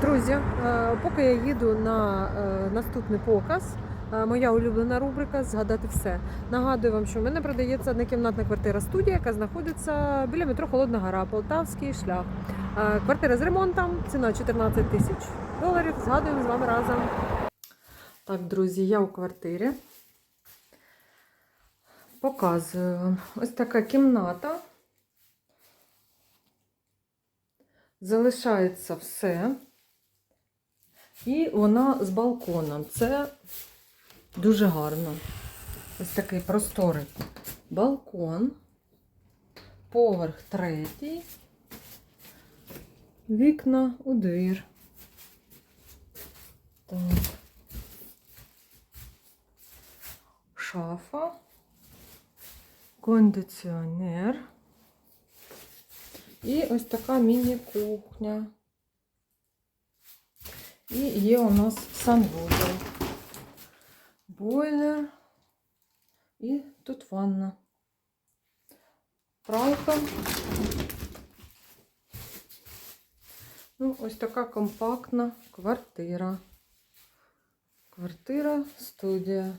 Друзі, е, поки я їду на е, наступний показ, е, моя улюблена рубрика Згадати все. Нагадую вам, що в мене продається однокімнатна квартира студія, яка знаходиться біля метро Холодна Гора, Полтавський шлях. Квартира з ремонтом, ціна 14 тисяч доларів. Згадуємо з вами разом. Так, друзі, я у квартирі. Показую вам. Ось така кімната. Залишається все. І вона з балконом. Це дуже гарно. Ось такий просторий балкон. Поверх третій. Вікна у двір. Так. Шафа. Кондиціонер. І ось така міні-кухня. І є у нас санвузол. Бойлер. І тут ванна. Пралка. Ну, ось така компактна квартира. Квартира, студія.